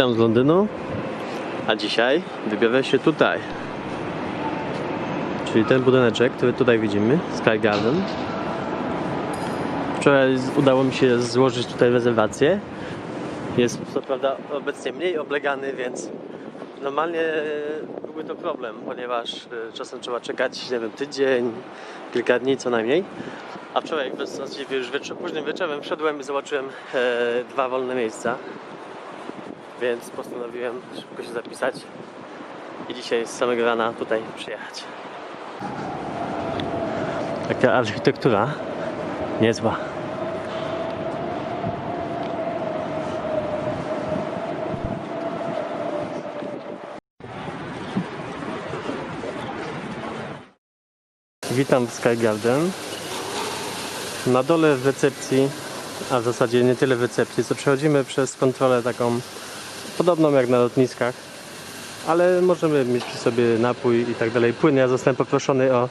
Witam z Londynu, a dzisiaj wybiorę się tutaj. Czyli ten budyneczek, który tutaj widzimy, Sky Garden. Wczoraj udało mi się złożyć tutaj rezerwację. Jest co prawda obecnie mniej oblegany, więc normalnie byłby to problem, ponieważ e, czasem trzeba czekać, nie wiem, tydzień, kilka dni co najmniej. A wczoraj w zasadzie już wieczor, późnym wieczorem wszedłem i zobaczyłem e, dwa wolne miejsca więc postanowiłem szybko się zapisać i dzisiaj z samego rana tutaj przyjechać. Taka architektura niezła. Witam w Sky Garden. Na dole w recepcji, a w zasadzie nie tyle w recepcji, co przechodzimy przez kontrolę taką podobną jak na lotniskach, ale możemy mieć przy sobie napój i tak dalej. Płyn. Ja zostałem poproszony o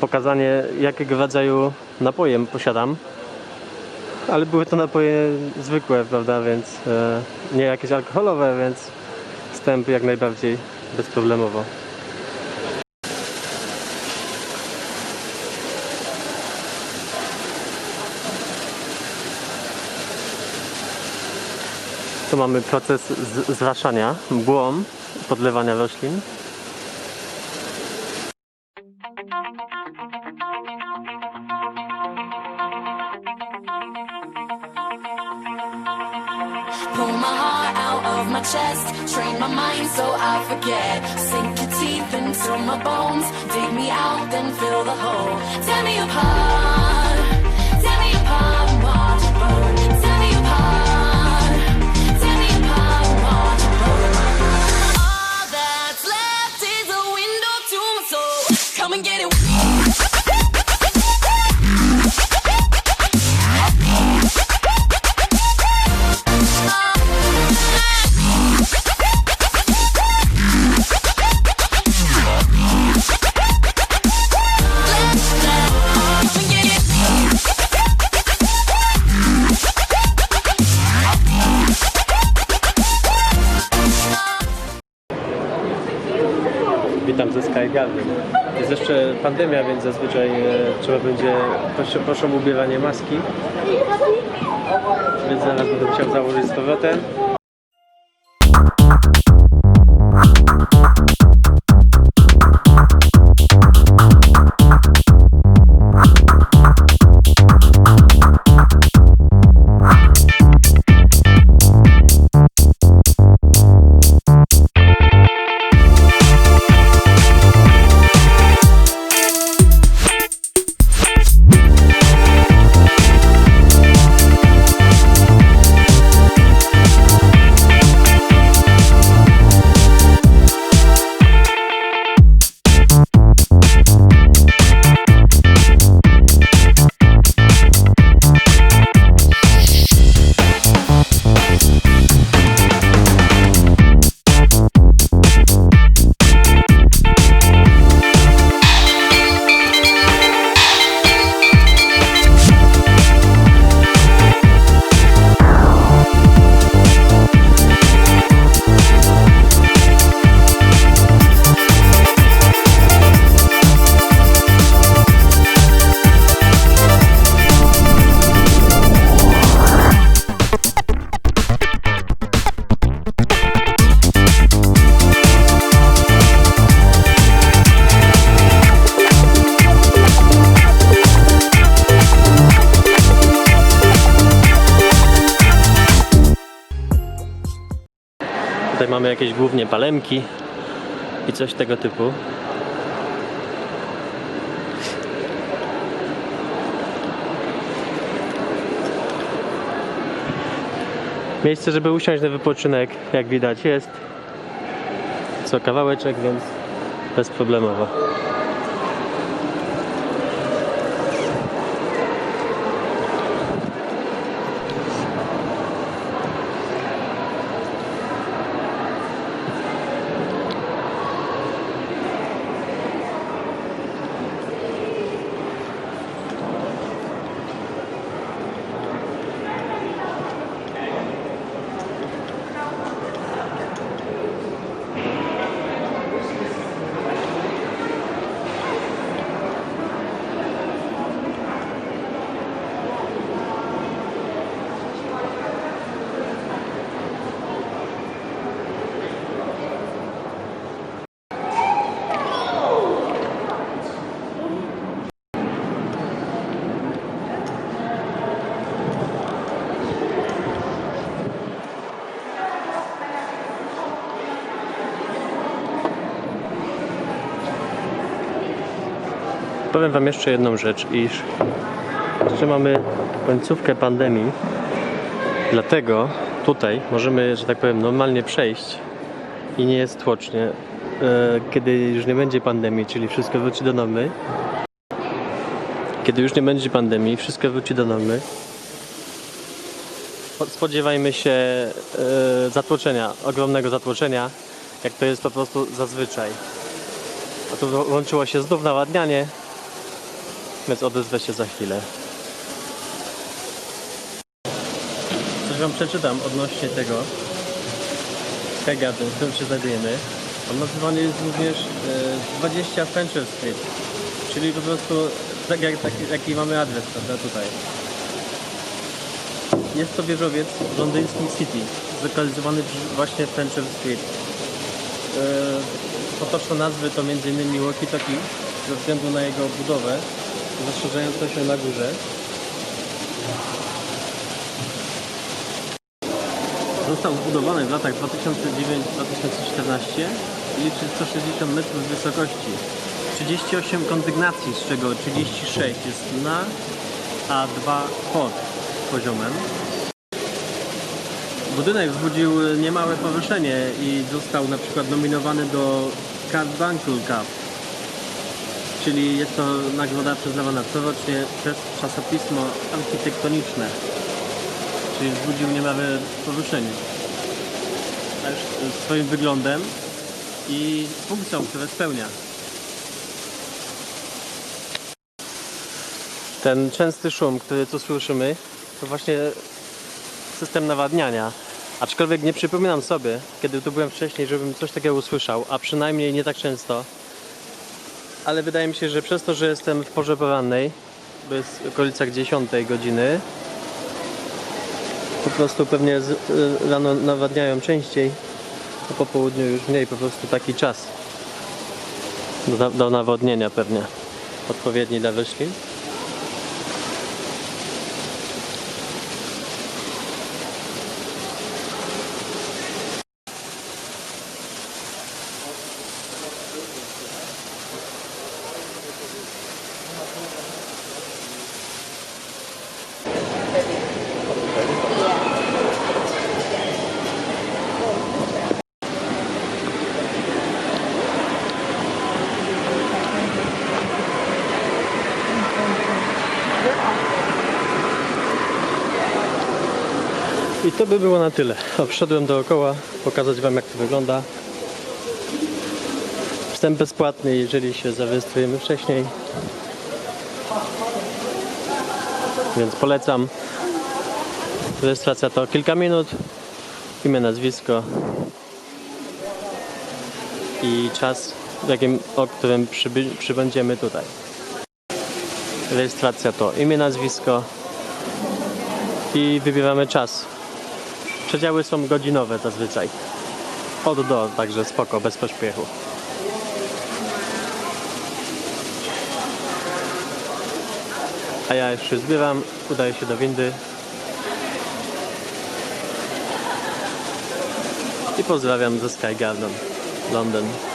pokazanie jakiego rodzaju napoje posiadam. Ale były to napoje zwykłe, prawda, więc e, nie jakieś alkoholowe, więc wstęp jak najbardziej bezproblemowo. Tu mamy proces zraszania mgłą, podlewania roślin. Pull my heart out of my chest, train my mind so I forget. Sink your teeth into my bones, dig me out, then fill the hole. Me apart, Witam ze Sky Garden. Jest jeszcze pandemia, więc zazwyczaj e, trzeba będzie, proszę, proszę o ubieranie maski. Więc zaraz będę musiał założyć z powrotem. Tutaj mamy jakieś głównie palemki i coś tego typu. Miejsce, żeby usiąść na wypoczynek, jak widać, jest co kawałeczek, więc bezproblemowo. Powiem Wam jeszcze jedną rzecz, iż jeszcze mamy końcówkę pandemii, dlatego tutaj możemy, że tak powiem, normalnie przejść i nie jest tłocznie. E, Kiedy już nie będzie pandemii, czyli wszystko wróci do normy, kiedy już nie będzie pandemii, wszystko wróci do normy, spodziewajmy się e, zatłoczenia, ogromnego zatłoczenia, jak to jest po prostu zazwyczaj. A tu włączyło się znów nawadnianie, więc odezwę się za chwilę. Coś Wam przeczytam odnośnie tego w którym się znajdujemy. On nazywany jest również e, 20 Fenchurch Street, czyli po prostu tak jak, taki, jaki mamy adres prawda, tutaj. Jest to wieżowiec w londyńskim City, zlokalizowany właśnie w Fenchurch Street. E, Potoczne nazwy to m.in. Walkie-Talkie ze względu na jego budowę rozszerzającą się na górze. Został zbudowany w latach 2009-2014 i liczy 160 metrów wysokości. 38 kondygnacji, z czego 36 jest na, a 2 pod poziomem. Budynek wzbudził niemałe powieszenie i został na przykład nominowany do Carbuncle Cup, czyli jest to nagroda przyznawana corocznie przez czasopismo architektoniczne, czyli wzbudził niemałe poruszenie. Swoim wyglądem i funkcją, które spełnia. Ten częsty szum, który tu słyszymy, to właśnie system nawadniania. Aczkolwiek nie przypominam sobie, kiedy tu byłem wcześniej, żebym coś takiego usłyszał, a przynajmniej nie tak często. Ale wydaje mi się, że przez to, że jestem w porze porannej, bo jest w okolicach 10 godziny, po prostu pewnie z, y, rano nawadniają częściej, a po południu już mniej, po prostu taki czas do, do nawodnienia pewnie odpowiedni dla roślin. I to by było na tyle. Obszedłem dookoła, pokazać Wam jak to wygląda. Wstęp bezpłatny, jeżeli się zarejestrujemy wcześniej. Więc polecam. Rejestracja to kilka minut. Imię, nazwisko i czas, jakim, o którym przyby, przybędziemy tutaj. Rejestracja to imię, nazwisko i wybieramy czas. Przedziały są godzinowe zazwyczaj. Od do, także spoko, bez pośpiechu. A ja już się zbieram, udaję się do windy. I pozdrawiam ze Sky Garden, Londyn.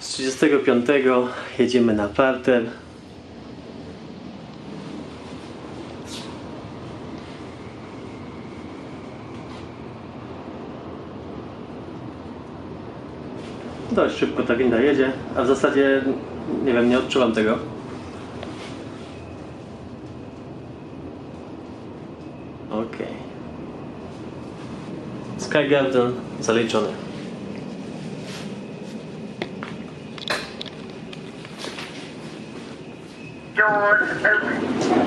Z 35 jedziemy na parter. Dość szybko ta winda jedzie, a w zasadzie nie wiem, nie odczuwam tego. Okej. Sky Garden zaliczony. God, every